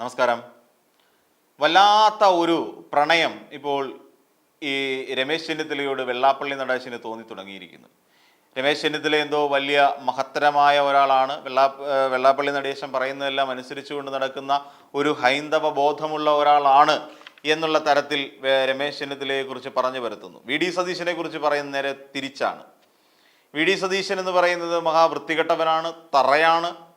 നമസ്കാരം. വല്ലാത്ത ഒരു പ്രണയം ഇപ്പോൾ ഈ രമേശ് ചെന്നിത്തലയോട് വെള്ളാപ്പള്ളി നടേശന് തോന്നി തുടങ്ങിയിരിക്കുന്നു. രമേശ് ചെന്നിത്തല എന്തോ വലിയ മഹത്തരമായ ഒരാളാണ്. വെള്ളാ വെള്ളാപ്പള്ളി നടേശൻ പറയുന്നതെല്ലാം അനുസരിച്ചുകൊണ്ട് നടക്കുന്ന ഒരു ഹൈന്ദവ ബോധമുള്ള ഒരാളാണ് എന്നുള്ള തരത്തിൽ രമേശ് ചെന്നിത്തലയെ കുറിച്ച് പറഞ്ഞു വരുത്തുന്നു വി. ഡി. സതീശനെ കുറിച്ച് പറയുന്ന നേരെ തിരിച്ചാണ്. വി. ഡി. സതീശൻ എന്ന് പറയുന്നത് മഹാവൃത്തികെട്ടവനാണ് തറയാണ്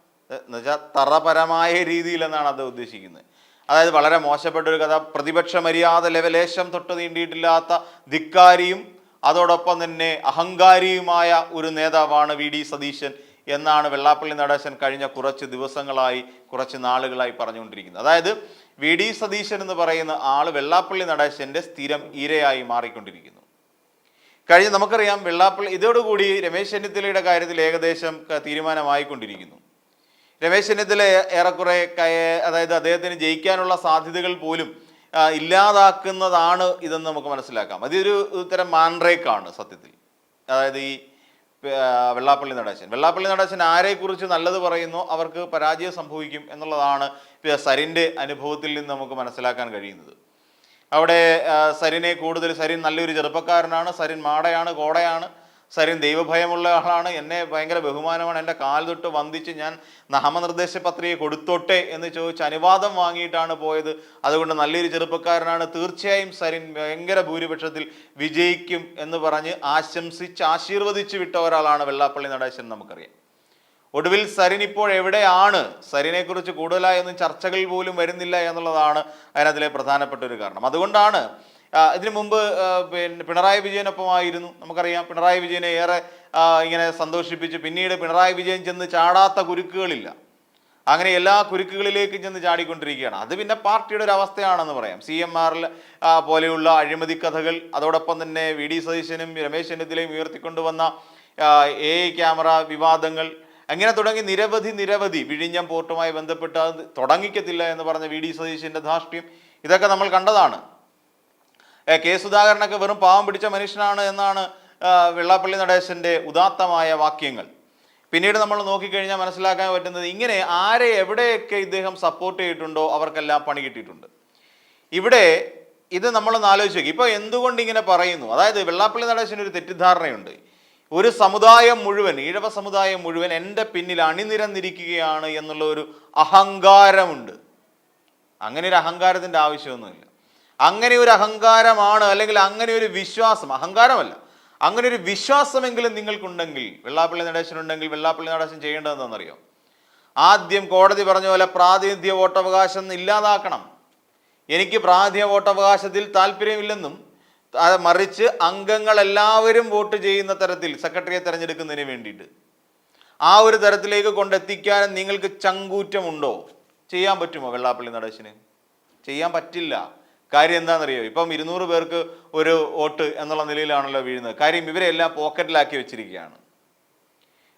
എന്നുവെച്ചാൽ തറപരമായ രീതിയിലെന്നാണ് അത് ഉദ്ദേശിക്കുന്നത്. അതായത് വളരെ മോശപ്പെട്ട ഒരു കഥ പ്രതിപക്ഷ മര്യാദ ലെവലേശം തൊട്ട് നീണ്ടിയിട്ടില്ലാത്ത ധിക്കാരിയും അതോടൊപ്പം തന്നെ അഹങ്കാരിയുമായ ഒരു നേതാവാണ് വി ഡി സതീശൻ എന്നാണ് വെള്ളാപ്പള്ളി നടേശൻ കഴിഞ്ഞ കുറച്ച് ദിവസങ്ങളായി കുറച്ച് നാളുകളായി പറഞ്ഞുകൊണ്ടിരിക്കുന്നത്. അതായത് വി ഡി സതീശൻ എന്ന് പറയുന്ന ആൾ വെള്ളാപ്പള്ളി നടേശന്റെ സ്ഥിരം ഇരയായി മാറിക്കൊണ്ടിരിക്കുന്നു. കഴിഞ്ഞ നമുക്കറിയാം വെള്ളാപ്പള്ളി ഇതോടുകൂടി രമേശ് ചെന്നിത്തലയുടെ കാര്യത്തിൽ ഏകദേശം തീരുമാനമായിക്കൊണ്ടിരിക്കുന്നു. രമേശ് ചെന്നിത്തല ഏറെക്കുറെ അതായത് അദ്ദേഹത്തിന് ജയിക്കാനുള്ള സാധ്യതകൾ പോലും ഇല്ലാതാക്കുന്നതാണ് ഇതെന്ന് നമുക്ക് മനസ്സിലാക്കാം. അതൊരു തരം മാൻറേക്കാണ് സത്യത്തിൽ. അതായത് ഈ വെള്ളാപ്പള്ളി നടേശൻ. വെള്ളാപ്പള്ളി നടേശൻ ആരെക്കുറിച്ച് നല്ലത് പറയുന്നു അവർക്ക് പരാജയം സംഭവിക്കും എന്നുള്ളതാണ് സരിന്റെ അനുഭവത്തിൽ നിന്ന് നമുക്ക് മനസ്സിലാക്കാൻ കഴിയുന്നത്. അവിടെ സരിനെ കൂടുതൽ സരിൻ നല്ലൊരു ചെറുപ്പക്കാരനാണ് സരിൻ മാടയാണ് കോടയാണ്. സരിൻ ദൈവഭയമുള്ള ആളാണ്. എന്നെ ഭയങ്കര ബഹുമാനമാണ്. എന്റെ കാൽ തൊട്ട് വന്ദിച്ച് ഞാൻ നാമനിർദ്ദേശ പത്രിക കൊടുത്തോട്ടെ എന്ന് ചോദിച്ച് അനുവാദം വാങ്ങിയിട്ടാണ് പോയത്. അതുകൊണ്ട് നല്ലൊരു ചെറുപ്പക്കാരനാണ്. തീർച്ചയായും സരിൻ ഭയങ്കര ഭൂരിപക്ഷത്തിൽ വിജയിക്കും എന്ന് പറഞ്ഞ് ആശംസിച്ച് ആശീർവദിച്ച് വിട്ട ഒരാളാണ് വെള്ളാപ്പള്ളി നടേശൻ നമുക്കറിയാം. ഒടുവിൽ സരിൻ ഇപ്പോൾ എവിടെയാണ്? സരിനെക്കുറിച്ച് കൂടുതലായൊന്നും കൂടുതലായി ചർച്ചകൾ പോലും വരുന്നില്ല എന്നുള്ളതാണ് അതിനകത്തിലെ പ്രധാനപ്പെട്ട ഒരു കാരണം. അതുകൊണ്ടാണ് ഇതിനു മുമ്പ് പിന്നെ പിണറായി വിജയനൊപ്പമായിരുന്നു. നമുക്കറിയാം പിണറായി വിജയനെ ഏറെ ഇങ്ങനെ സന്തോഷിപ്പിച്ച് പിന്നീട് പിണറായി വിജയൻ ചെന്ന് ചാടാത്ത കുരുക്കുകളില്ല. അങ്ങനെ എല്ലാ കുരുക്കുകളിലേക്കും ചെന്ന് ചാടിക്കൊണ്ടിരിക്കുകയാണ്. അത് പിന്നെ പാർട്ടിയുടെ ഒരു അവസ്ഥയാണെന്ന് പറയാം. സി എം ആറിൽ പോലെയുള്ള അഴിമതി കഥകൾ അതോടൊപ്പം തന്നെ വി ഡി സതീശനും രമേശ് ചെന്നിത്തലയും ഉയർത്തിക്കൊണ്ടുവന്ന എ ക്യാമറ വിവാദങ്ങൾ അങ്ങനെ തുടങ്ങി നിരവധി നിരവധി വിഴിഞ്ഞം പോർട്ടുമായി ബന്ധപ്പെട്ട് അത് തുടങ്ങിക്കത്തില്ല എന്ന് പറഞ്ഞ വി ഡി സതീശന്റെ ധാർഷ്ട്യം ഇതൊക്കെ നമ്മൾ കണ്ടതാണ്. കെ സുധാകരനൊക്കെ വെറും പാവം പിടിച്ച മനുഷ്യനാണ് എന്നാണ് വെള്ളാപ്പള്ളി നടേശന്റെ ഉദാത്തമായ വാക്യങ്ങൾ. പിന്നീട് നമ്മൾ നോക്കിക്കഴിഞ്ഞാൽ മനസ്സിലാക്കാൻ പറ്റുന്നത് ഇങ്ങനെ ആരെ എവിടെയൊക്കെ ഇദ്ദേഹം സപ്പോർട്ട് ചെയ്തിട്ടുണ്ടോ അവർക്കെല്ലാം പണി കിട്ടിയിട്ടുണ്ട്. ഇവിടെ ഇത് നമ്മളൊന്ന് ആലോചിച്ച് നോക്കി. ഇപ്പോൾ എന്തുകൊണ്ട് ഇങ്ങനെ പറയുന്നു? അതായത് വെള്ളാപ്പള്ളി നടേശന് ഒരു തെറ്റിദ്ധാരണയുണ്ട്. ഒരു സമുദായം മുഴുവൻ ഈഴവ സമുദായം മുഴുവൻ എന്റെ പിന്നിൽ അണിനിരന്നിരിക്കുകയാണ് എന്നുള്ള ഒരു അഹങ്കാരമുണ്ട്. അങ്ങനെ ഒരു അഹങ്കാരത്തിന്റെ ആവശ്യമൊന്നുമില്ല. അങ്ങനെ ഒരു അഹങ്കാരമാണ് അല്ലെങ്കിൽ അങ്ങനെ ഒരു വിശ്വാസം അഹങ്കാരമല്ല. അങ്ങനെ ഒരു വിശ്വാസമെങ്കിലും നിങ്ങൾക്കുണ്ടെങ്കിൽ വെള്ളാപ്പള്ളി നടേശനുണ്ടെങ്കിൽ വെള്ളാപ്പള്ളി നടേശൻ ചെയ്യേണ്ടതെന്നറിയോ ആദ്യം കോടതി പറഞ്ഞ പോലെ പ്രാതിനിധ്യ വോട്ടവകാശം ഇല്ലാതാക്കണം. എനിക്ക് പ്രാതിനിധ്യ വോട്ടവകാശത്തിൽ താല്പര്യമില്ലെന്നും മറിച്ച് അംഗങ്ങൾ എല്ലാവരും വോട്ട് ചെയ്യുന്ന തരത്തിൽ സെക്രട്ടറിയെ തിരഞ്ഞെടുക്കുന്നതിന് വേണ്ടിയിട്ട്. ആ ഒരു തരത്തിലേക്ക് കൊണ്ടെത്തിക്കാൻ നിങ്ങൾക്ക് ചങ്കൂറ്റമുണ്ടോ? ചെയ്യാൻ പറ്റുമോ വെള്ളാപ്പള്ളി നടേശന്? ചെയ്യാൻ പറ്റില്ല. കാര്യം എന്താണെന്നറിയോ? ഇപ്പം ഇരുന്നൂറ് പേർക്ക് ഒരു വോട്ട് എന്നുള്ള നിലയിലാണല്ലോ വീഴുന്നത്. കാര്യം ഇവരെല്ലാം പോക്കറ്റിലാക്കി വെച്ചിരിക്കുകയാണ്.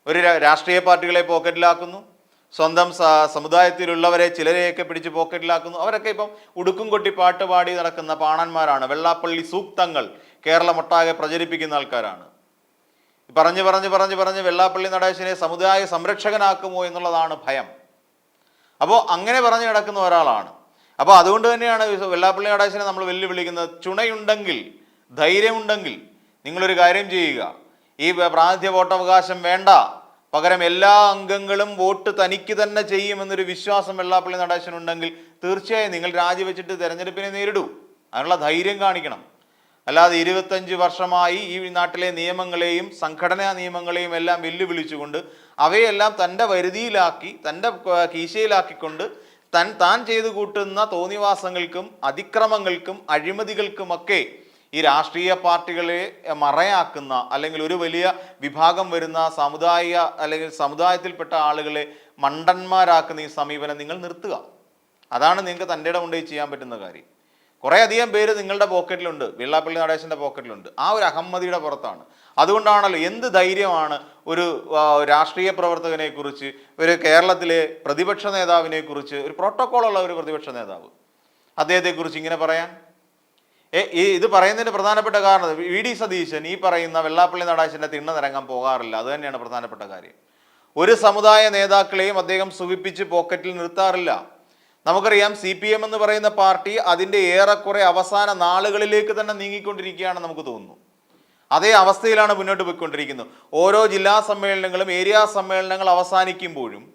ഒരു രാഷ്ട്രീയ പാർട്ടികളെ പോക്കറ്റിലാക്കുന്നു. സ്വന്തം സമുദായത്തിലുള്ളവരെ ചിലരെയൊക്കെ പിടിച്ച് പോക്കറ്റിലാക്കുന്നു. അവരൊക്കെ ഇപ്പം ഉടുക്കും കൊട്ടി പാട്ട് പാടി നടക്കുന്ന പാണന്മാരാണ്. വെള്ളാപ്പള്ളി സൂക്തങ്ങൾ കേരളമൊട്ടാകെ പ്രചരിപ്പിക്കുന്ന ആൾക്കാരാണ്. പറഞ്ഞു പറഞ്ഞു പറഞ്ഞു പറഞ്ഞ് വെള്ളാപ്പള്ളി നടേശനെ സമുദായ സംരക്ഷകനാക്കുമോ എന്നുള്ളതാണ് ഭയം. അപ്പോൾ അങ്ങനെ പറഞ്ഞു കിടക്കുന്ന ഒരാളാണ്. അപ്പോൾ അതുകൊണ്ട് തന്നെയാണ് വെള്ളാപ്പള്ളി കടാശിനെ നമ്മൾ വെല്ലുവിളിക്കുന്നത്. ചുണയുണ്ടെങ്കിൽ ധൈര്യമുണ്ടെങ്കിൽ നിങ്ങളൊരു കാര്യം ചെയ്യുക. ഈ പ്രാതിനിധ്യ വോട്ടവകാശം വേണ്ട. പകരം എല്ലാ അംഗങ്ങളും വോട്ട് തനിക്ക് തന്നെ ചെയ്യുമെന്നൊരു വിശ്വാസം വെള്ളാപ്പള്ളി നടേശനുണ്ടെങ്കിൽ തീർച്ചയായും നിങ്ങൾ രാജിവെച്ചിട്ട് തെരഞ്ഞെടുപ്പിനെ നേരിടൂ. അതിനുള്ള ധൈര്യം കാണിക്കണം. അല്ലാതെ ഇരുപത്തഞ്ച് വർഷമായി ഈ നാട്ടിലെ നിയമങ്ങളെയും സംഘടനാ നിയമങ്ങളെയും എല്ലാം വെല്ലുവിളിച്ചുകൊണ്ട് അവയെല്ലാം തന്റെ വരുതിയിലാക്കി തന്റെ കീശയിലാക്കിക്കൊണ്ട് തൻ താൻ ചെയ്തു കൂട്ടുന്ന തോന്നിവാസങ്ങൾക്കും അതിക്രമങ്ങൾക്കും അഴിമതികൾക്കുമൊക്കെ ഈ രാഷ്ട്രീയ പാർട്ടികളെ മറയാക്കുന്ന അല്ലെങ്കിൽ ഒരു വലിയ വിഭാഗം വരുന്ന സമുദായ അല്ലെങ്കിൽ സമുദായത്തിൽപ്പെട്ട ആളുകളെ മണ്ടന്മാരാക്കുന്ന ഈ സമീപനം നിങ്ങൾ നിർത്തുക. അതാണ് നിങ്ങൾക്ക് തന്റെ ഇടം കൊണ്ടുപോയി ചെയ്യാൻ പറ്റുന്ന കാര്യം. കുറേ അധികം പേര് നിങ്ങളുടെ പോക്കറ്റിലുണ്ട്. വെള്ളാപ്പള്ളി നടേശന്റെ പോക്കറ്റിലുണ്ട്. ആ ഒരു അഹമ്മദിയുടെ പുറത്താണ്. അതുകൊണ്ടാണല്ലോ എന്ത് ധൈര്യമാണ് ഒരു രാഷ്ട്രീയ പ്രവർത്തകനെ കുറിച്ച് ഒരു കേരളത്തിലെ പ്രതിപക്ഷ നേതാവിനെ കുറിച്ച് ഒരു പ്രോട്ടോക്കോളുള്ള ഒരു പ്രതിപക്ഷ നേതാവ്. അദ്ദേഹത്തെക്കുറിച്ച് ഇങ്ങനെ പറയാൻ. ഈ ഇത് പറയുന്നതിന് പ്രധാനപ്പെട്ട കാരണം വി ഡി സതീശൻ ഈ പറയുന്ന വെള്ളാപ്പള്ളി നടാശന്റെ തിണ്ണ നിരങ്ങാൻ പോകാറില്ല. അത് തന്നെയാണ് പ്രധാനപ്പെട്ട കാര്യം. ഒരു സമുദായ നേതാക്കളെയും അദ്ദേഹം സുഖിപ്പിച്ച് പോക്കറ്റിൽ നിർത്താറില്ല. നമുക്കറിയാം സി പി എം എന്ന് പറയുന്ന പാർട്ടി അതിന്റെ ഏറെക്കുറെ അവസാന നാളുകളിലേക്ക് തന്നെ നീങ്ങിക്കൊണ്ടിരിക്കുകയാണ് നമുക്ക് തോന്നുന്നു. അതേ അവസ്ഥയിലാണ് മുന്നോട്ട് പോയിക്കൊണ്ടിരിക്കുന്നത്. ഓരോ ജില്ലാ സമ്മേളനങ്ങളും ഏരിയ സമ്മേളനങ്ങൾ അവസാനിക്കുമ്പോഴും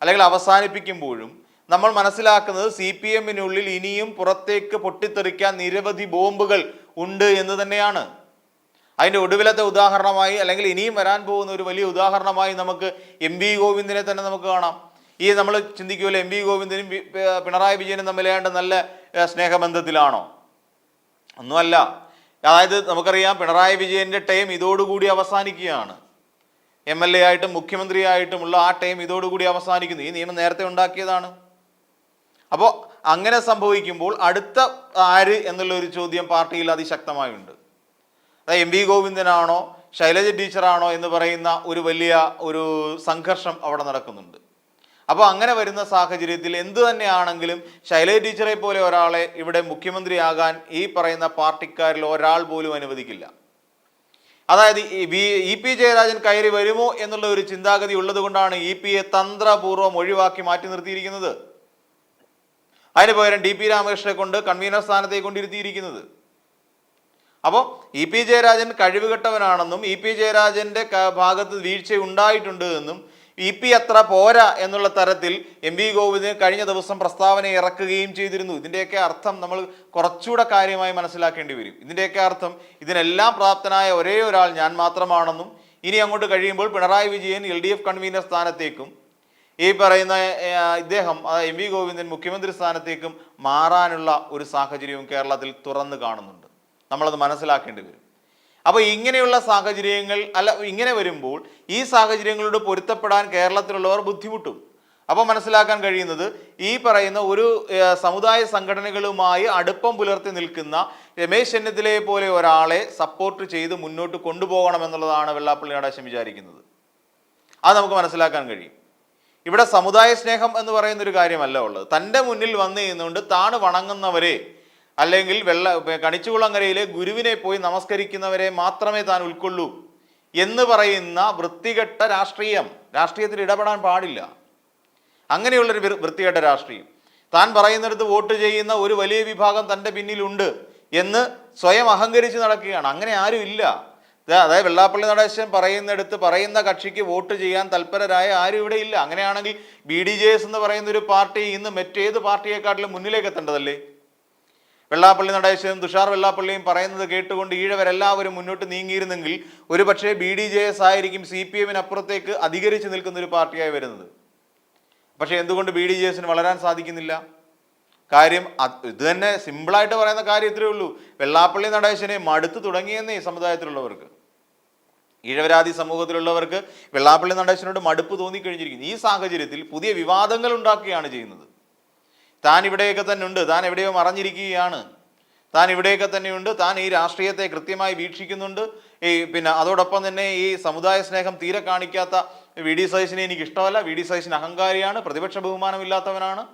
അല്ലെങ്കിൽ അവസാനിപ്പിക്കുമ്പോഴും നമ്മൾ മനസ്സിലാക്കുന്നത് സി പി എമ്മിനുള്ളിൽ ഇനിയും പുറത്തേക്ക് പൊട്ടിത്തെറിക്കാൻ നിരവധി ബോംബുകൾ ഉണ്ട് എന്ന് തന്നെയാണ്. അതിന്റെ ഒടുവിലത്തെ ഉദാഹരണമായി അല്ലെങ്കിൽ ഇനിയും വരാൻ പോകുന്ന ഒരു വലിയ ഉദാഹരണമായി നമുക്ക് എം വി ഗോവിന്ദനെ തന്നെ നമുക്ക് കാണാം. ഈ നമ്മൾ ചിന്തിക്കുമല്ലോ എം വി ഗോവിന്ദനും പിണറായി വിജയനും തമ്മിലേണ്ട നല്ല സ്നേഹബന്ധത്തിലാണോ? ഒന്നുമല്ല. അതായത് നമുക്കറിയാം പിണറായി വിജയന്റെ ടൈം ഇതോടുകൂടി അവസാനിക്കുകയാണ്. എം എൽ എ ആയിട്ടും മുഖ്യമന്ത്രിയായിട്ടുമുള്ള ആ ടൈം ഇതോടുകൂടി അവസാനിക്കുന്നു. ഈ നിയമം നേരത്തെ ഉണ്ടാക്കിയതാണ്. അപ്പോൾ അങ്ങനെ സംഭവിക്കുമ്പോൾ അടുത്ത ആര് എന്നുള്ള ഒരു ചോദ്യം പാർട്ടിയിൽ അതിശക്തമായുണ്ട്. അതായത് എം വി ഗോവിന്ദനാണോ ശൈലജ ടീച്ചറാണോ എന്ന് പറയുന്ന ഒരു വലിയ ഒരു സംഘർഷം അവിടെ നടക്കുന്നുണ്ട്. അപ്പോൾ അങ്ങനെ വരുന്ന സാഹചര്യത്തിൽ എന്തു തന്നെയാണെങ്കിലും ശൈലജ ടീച്ചറെ പോലെ ഒരാളെ ഇവിടെ മുഖ്യമന്ത്രിയാകാൻ ഈ പറയുന്ന പാർട്ടിക്കാരിൽ ഒരാൾ പോലും അനുവദിക്കില്ല. അതായത് ഇ പി ജയരാജൻ കയറി വരുമോ എന്നുള്ള ഒരു ചിന്താഗതി ഉള്ളത് കൊണ്ടാണ് ഇ പിയെ തന്ത്രപൂർവം ഒഴിവാക്കി മാറ്റി നിർത്തിയിരിക്കുന്നത്. അതിന് പകരം ഡി പി രാമകൃഷ്ണനെ കൊണ്ട് കൺവീനർ സ്ഥാനത്തേക്ക് കൊണ്ടിരുത്തിയിരിക്കുന്നത്. അപ്പോൾ ഇ പി ജയരാജൻ കഴിവുകെട്ടവനാണെന്നും ഇ പി ജയരാജന്റെ ഭാഗത്ത് വീഴ്ച ഉണ്ടായിട്ടുണ്ട് എന്നും ഇ പി അത്ര പോരാ എന്നുള്ള തരത്തിൽ എം വി ഗോവിന്ദൻ കഴിഞ്ഞ ദിവസം പ്രസ്താവന ഇറക്കുകയും ചെയ്തിരുന്നു. ഇതിന്റെയൊക്കെ അർത്ഥം നമ്മൾ കുറച്ചുകൂടെ കാര്യമായി മനസ്സിലാക്കേണ്ടി വരും. ഇതിന്റെയൊക്കെ അർത്ഥം ഇതിനെല്ലാം പ്രാപ്തനായ ഒരേ ഒരാൾ ഞാൻ മാത്രമാണെന്നും ഇനി അങ്ങോട്ട് കഴിയുമ്പോൾ Pinarayi Vijayan L D F convener സ്ഥാനത്തേക്കും ഈ പറയുന്ന ഇദ്ദേഹം എം വി ഗോവിന്ദൻ മുഖ്യമന്ത്രി സ്ഥാനത്തേക്കും മാറാനുള്ള ഒരു സാഹചര്യവും കേരളത്തിൽ തുറന്നു കാണുന്നുണ്ട്. നമ്മളത് മനസ്സിലാക്കേണ്ടി വരും. അപ്പോൾ ഇങ്ങനെയുള്ള സാഹചര്യങ്ങൾ അല്ല ഇങ്ങനെ വരുമ്പോൾ ഈ സാഹചര്യങ്ങളോട് പൊരുത്തപ്പെടാൻ കേരളത്തിലുള്ളവർ ബുദ്ധിമുട്ടും. അപ്പോൾ മനസ്സിലാക്കാൻ കഴിയുന്നത് ഈ പറയുന്ന ഒരു സമുദായ സംഘടനകളുമായി അടുപ്പം പുലർത്തി നിൽക്കുന്ന രമേശ് ചെന്നിത്തലയെ പോലെ ഒരാളെ സപ്പോർട്ട് ചെയ്ത് മുന്നോട്ട് കൊണ്ടുപോകണം എന്നുള്ളതാണ് വെള്ളാപ്പള്ളി നടേശൻ വിചാരിക്കുന്നത്. അത് നമുക്ക് മനസ്സിലാക്കാൻ കഴിയും. ഇവിടെ സമുദായ സ്നേഹം എന്ന് പറയുന്ന ഒരു കാര്യമല്ല ഉള്ളത്. തന്റെ മുന്നിൽ വന്നു നിന്നുകൊണ്ട് താണ് വണങ്ങുന്നവരെ അല്ലെങ്കിൽ വെള്ള കണിച്ചുകുളങ്ങരയിലെ ഗുരുവിനെ പോയി നമസ്കരിക്കുന്നവരെ മാത്രമേ താൻ ഉൾക്കൊള്ളൂ എന്ന് പറയുന്ന വൃത്തികെട്ട രാഷ്ട്രീയം. രാഷ്ട്രീയത്തിൽ ഇടപെടാൻ പാടില്ല. അങ്ങനെയുള്ളൊരു വൃത്തികെട്ട രാഷ്ട്രീയം. താൻ പറയുന്നിടത്ത് വോട്ട് ചെയ്യുന്ന ഒരു വലിയ വിഭാഗം തന്റെ പിന്നിലുണ്ട് എന്ന് സ്വയം അഹങ്കരിച്ച് നടക്കുകയാണ്. അങ്ങനെ ആരും ഇല്ല. അതായത് വെള്ളാപ്പള്ളി നടേശൻ പറയുന്നിടത്ത് പറയുന്ന കക്ഷിക്ക് വോട്ട് ചെയ്യാൻ തൽപരരായ ആരും ഇവിടെ ഇല്ല. അങ്ങനെയാണെങ്കിൽ ബി ഡി ജെ എസ് എന്ന് പറയുന്ന ഒരു പാർട്ടി ഇന്ന് മറ്റേത് പാർട്ടിയെക്കാട്ടിലും മുന്നിലേക്ക് എത്തേണ്ടതല്ലേ? വെള്ളാപ്പള്ളി നടേശനും തുഷാർ വെള്ളാപ്പള്ളിയും പറയുന്നത് കേട്ടുകൊണ്ട് ഈഴവരെല്ലാവരും മുന്നോട്ട് നീങ്ങിയിരുന്നെങ്കിൽ ഒരു പക്ഷേ ബി ഡി ജെ എസ് ആയിരിക്കും സി പി എമ്മിനപ്പുറത്തേക്ക് അധികരിച്ച് നിൽക്കുന്ന ഒരു പാർട്ടിയായി വരുന്നത്. പക്ഷേ എന്തുകൊണ്ട് ബി ഡി ജെ എസിന് വളരാൻ സാധിക്കുന്നില്ല? കാര്യം ഇത് തന്നെ സിമ്പിളായിട്ട് പറയുന്ന കാര്യം ഇത്രയേ ഉള്ളൂ. വെള്ളാപ്പള്ളി നടേശനെ മടുത്തു തുടങ്ങിയെന്നേ സമുദായത്തിലുള്ളവർക്ക്. ഈഴവരാതി സമൂഹത്തിലുള്ളവർക്ക് വെള്ളാപ്പള്ളി നടേശനോട് മടുപ്പ് തോന്നിക്കഴിഞ്ഞിരിക്കുന്നു. ഈ സാഹചര്യത്തിൽ പുതിയ വിവാദങ്ങൾ ഉണ്ടാക്കുകയാണ് ചെയ്യുന്നത്. താൻ ഇവിടെയൊക്കെ തന്നെ ഉണ്ട്. താൻ എവിടെയോ മറഞ്ഞിരിക്കുകയാണ്. താൻ ഇവിടെയൊക്കെ തന്നെയുണ്ട് താൻ ഈ രാഷ്ട്രീയത്തെ കൃത്യമായി വീക്ഷിക്കുന്നുണ്ട്. ഈ പിന്നെ അതോടൊപ്പം തന്നെ ഈ സമുദായ സ്നേഹം തീരെ കാണിക്കാത്ത വി ഡി സതീശിനെ എനിക്ക് ഇഷ്ടമല്ല. വി ഡി സതീശൻ അഹങ്കാരിയാണ്. പ്രതിപക്ഷ ബഹുമാനമില്ലാത്തവനാണ്.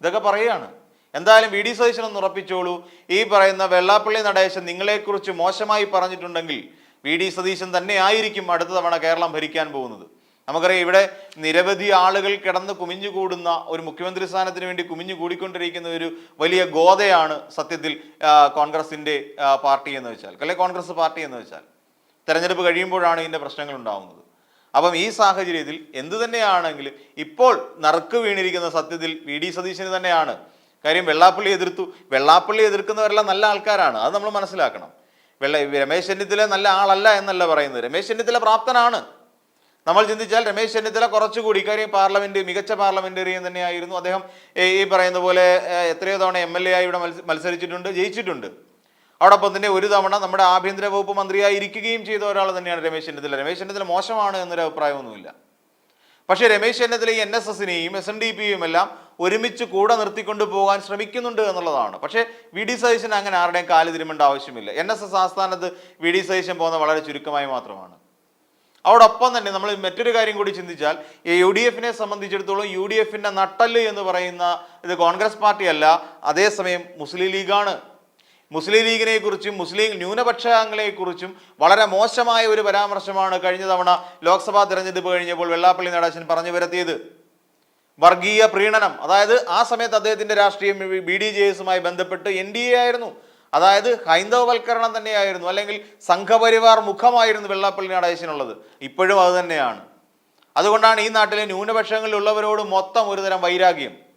ഇതൊക്കെ പറയുകയാണ്. എന്തായാലും വി ഡി സതീശൻ ഒന്ന് ഉറപ്പിച്ചോളൂ. ഈ പറയുന്ന വെള്ളാപ്പള്ളി നടേശൻ നിങ്ങളെക്കുറിച്ച് മോശമായി പറഞ്ഞിട്ടുണ്ടെങ്കിൽ വി ഡി സതീശൻ തന്നെ ആയിരിക്കും അടുത്ത തവണ കേരളം ഭരിക്കാൻ പോകുന്നത്. നമുക്കറിയാം ഇവിടെ നിരവധി ആളുകൾ കിടന്ന് കുമിഞ്ഞു കൂടുന്ന ഒരു മുഖ്യമന്ത്രി സ്ഥാനത്തിന് വേണ്ടി കുമിഞ്ഞു കൂടിക്കൊണ്ടിരിക്കുന്ന ഒരു വലിയ ഗോതയാണ് സത്യത്തിൽ കോൺഗ്രസിന്റെ പാർട്ടി എന്ന് വെച്ചാൽ. അല്ലെ കോൺഗ്രസ് പാർട്ടി എന്ന് വെച്ചാൽ? തെരഞ്ഞെടുപ്പ് കഴിയുമ്പോഴാണ് ഇതിന്റെ പ്രശ്നങ്ങൾ ഉണ്ടാകുന്നത് അപ്പം ഈ സാഹചര്യത്തിൽ എന്തു തന്നെയാണെങ്കിലും ഇപ്പോൾ നറുക്ക് വീണിരിക്കുന്ന സത്യത്തിൽ വി ഡി സതീശന് തന്നെയാണ്. കാര്യം വെള്ളാപ്പള്ളി എതിർത്തു. വെള്ളാപ്പള്ളി എതിർക്കുന്നവരെല്ലാം നല്ല ആൾക്കാരാണ്. അത് നമ്മൾ മനസ്സിലാക്കണം. വെള്ള രമേശ് ചെന്നിത്തല നല്ല ആളല്ല എന്നല്ല പറയുന്നത്. രമേശ് ചെന്നിത്തല പ്രാപ്തനാണ്. നമ്മൾ ചിന്തിച്ചാൽ രമേശ് ചെന്നിത്തല കുറച്ചുകൂടി ഇക്കാര്യം പാർലമെന്റ് മികച്ച പാർലമെന്റേറിയൻ തന്നെയായിരുന്നു. അദ്ദേഹം ഈ- പറയുന്ന പോലെ എത്രയോ തവണ എം എൽ എ ആയി ഇവിടെ മത്സരിച്ചിട്ടുണ്ട് ജയിച്ചിട്ടുണ്ട്. അതോടൊപ്പം തന്നെ ഒരു തവണ നമ്മുടെ ആഭ്യന്തര വകുപ്പ് മന്ത്രിയായി ഇരിക്കുകയും ചെയ്ത ഒരാൾ തന്നെയാണ് രമേശ് ചെന്നിത്തല. രമേശ് ചെന്നിത്തല മോശമാണ് എന്നൊരു അഭിപ്രായമൊന്നുമില്ല. പക്ഷേ രമേശ് ചെന്നിത്തല ഈ എൻ എസ് എസിനെയും എസ് എൻ ഡി പിയും എല്ലാം ഒരുമിച്ച് കൂടെ നിർത്തിക്കൊണ്ട് പോകാൻ ശ്രമിക്കുന്നുണ്ട് എന്നുള്ളതാണ്. പക്ഷേ വി ഡി സതീശൻ അങ്ങനെ ആരുടെയും കാൽ തിരുമേണ്ട ആവശ്യമില്ല. എൻ എസ് എസ് ആസ്ഥാനത്ത് വി ഡി സതീശൻ പോകുന്ന വളരെ ചുരുക്കമായി മാത്രമാണ്. അതോടൊപ്പം തന്നെ നമ്മൾ മറ്റൊരു കാര്യം കൂടി ചിന്തിച്ചാൽ ഈ യു ഡി എഫിനെ സംബന്ധിച്ചിടത്തോളം യു ഡി എഫിന്റെ നട്ടൽ എന്ന് പറയുന്ന ഇത് കോൺഗ്രസ് പാർട്ടിയല്ല അതേസമയം മുസ്ലിം ലീഗാണ്. മുസ്ലിം ലീഗിനെ കുറിച്ചും മുസ്ലിം ന്യൂനപക്ഷാംഗങ്ങളെ കുറിച്ചും വളരെ മോശമായ ഒരു പരാമർശമാണ് കഴിഞ്ഞ തവണ ലോക്സഭാ തെരഞ്ഞെടുപ്പ് കഴിഞ്ഞപ്പോൾ വെള്ളാപ്പള്ളി നടേശൻ പറഞ്ഞു വരുത്തിയത്. വർഗീയ പ്രീണനം അതായത് ആ സമയത്ത് അദ്ദേഹത്തിന്റെ രാഷ്ട്രീയം ബി ഡി ജെ എസുമായി ബന്ധപ്പെട്ട് എൻ ഡി എ ആയിരുന്നു. അതായത് ഹൈന്ദവവൽക്കരണം തന്നെയായിരുന്നു അല്ലെങ്കിൽ സംഘപരിവാർ മുഖമായിരുന്നു വെള്ളാപ്പള്ളി നടേശനുള്ളത് ഇപ്പോഴും അത് തന്നെയാണ്. അതുകൊണ്ടാണ് ഈ നാട്ടിലെ ന്യൂനപക്ഷങ്ങളിലുള്ളവരോട് മൊത്തം ഒരുതരം വൈരാഗ്യം.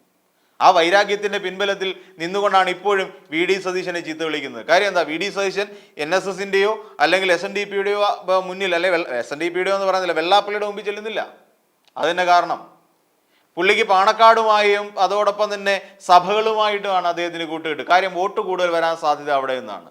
ആ വൈരാഗ്യത്തിന്റെ പിൻബലത്തിൽ നിന്നുകൊണ്ടാണ് ഇപ്പോഴും വി ഡി സതീശനെ ചീത്ത വിളിക്കുന്നത്. കാര്യം എന്താ? V D Satheesan N S എസിന്റെയോ അല്ലെങ്കിൽ എസ് എൻ ഡി പിയുടെയോ മുന്നിൽ അല്ലെ എസ് എൻ ഡി പിയുടെയോ എന്ന് പറയുന്നില്ല വെള്ളാപ്പള്ളിയുടെ മുമ്പിൽ ചെല്ലുന്നില്ല. അതിന്റെ കാരണം. പുള്ളിക്ക് പാണക്കാടുമായും അതോടൊപ്പം തന്നെ സഭകളുമായിട്ടുമാണ് അദ്ദേഹത്തിന് കൂട്ടുകെട്ട്. കാര്യം വോട്ട് കൂടുതൽ വരാൻ സാധ്യത അവിടെ നിന്നാണ്.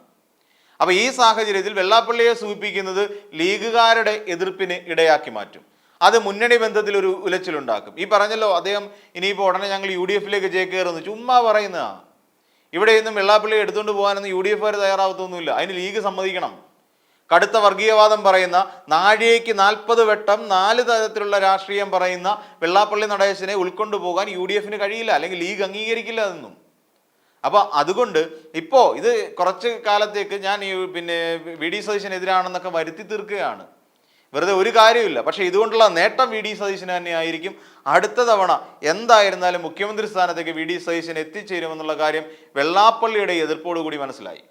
അപ്പൊ ഈ സാഹചര്യത്തിൽ വെള്ളാപ്പള്ളിയെ സൂചിപ്പിക്കുന്നത് ലീഗുകാരുടെ എതിർപ്പിന് ഇടയാക്കി മാറ്റും. അത് മുന്നണി ബന്ധത്തിൽ ഒരു ഉലച്ചിലുണ്ടാക്കും. ഈ പറഞ്ഞല്ലോ അദ്ദേഹം ഇനിയിപ്പോൾ ഉടനെ ഞങ്ങൾ യു ഡി എഫിലേക്ക് ചേക്കേറുന്നു ചുമ്മാ പറയുന്നതാ. ഇവിടെ നിന്നും വെള്ളാപ്പള്ളി എടുത്തുകൊണ്ട് പോകാനൊന്നും യു ഡി എഫുകാർ തയ്യാറാവത്തൊന്നുമില്ല. അതിന് ലീഗ് സമ്മതിക്കണം. കടുത്ത വർഗീയവാദം പറയുന്ന നാഴികയ്ക്ക് നാൽപ്പത് വട്ടം നാല് തരത്തിലുള്ള രാഷ്ട്രീയം പറയുന്ന വെള്ളാപ്പള്ളി നടേശനെ ഉൾക്കൊണ്ടു പോകാൻ യു ഡി എഫിന് കഴിയില്ല അല്ലെങ്കിൽ ലീഗ് അംഗീകരിക്കില്ല അതൊന്നും അപ്പോൾ അതുകൊണ്ട് ഇപ്പോൾ ഇത് കുറച്ച് കാലത്തേക്ക് ഞാൻ ഈ പിന്നെ വി ഡി സതീശനെതിരാണെന്നൊക്കെ വരുത്തി തീർക്കുകയാണ്. വെറുതെ ഒരു കാര്യമില്ല പക്ഷേ ഇതുകൊണ്ടുള്ള നേട്ടം വി ഡി സതീശന് തന്നെയായിരിക്കും അടുത്ത തവണ എന്തായിരുന്നാലും മുഖ്യമന്ത്രി സ്ഥാനത്തേക്ക് വി ഡി സതീശൻ എത്തിച്ചേരുമെന്നുള്ള കാര്യം വെള്ളാപ്പള്ളിയുടെ എതിർപ്പോടുകൂടി മനസ്സിലായി.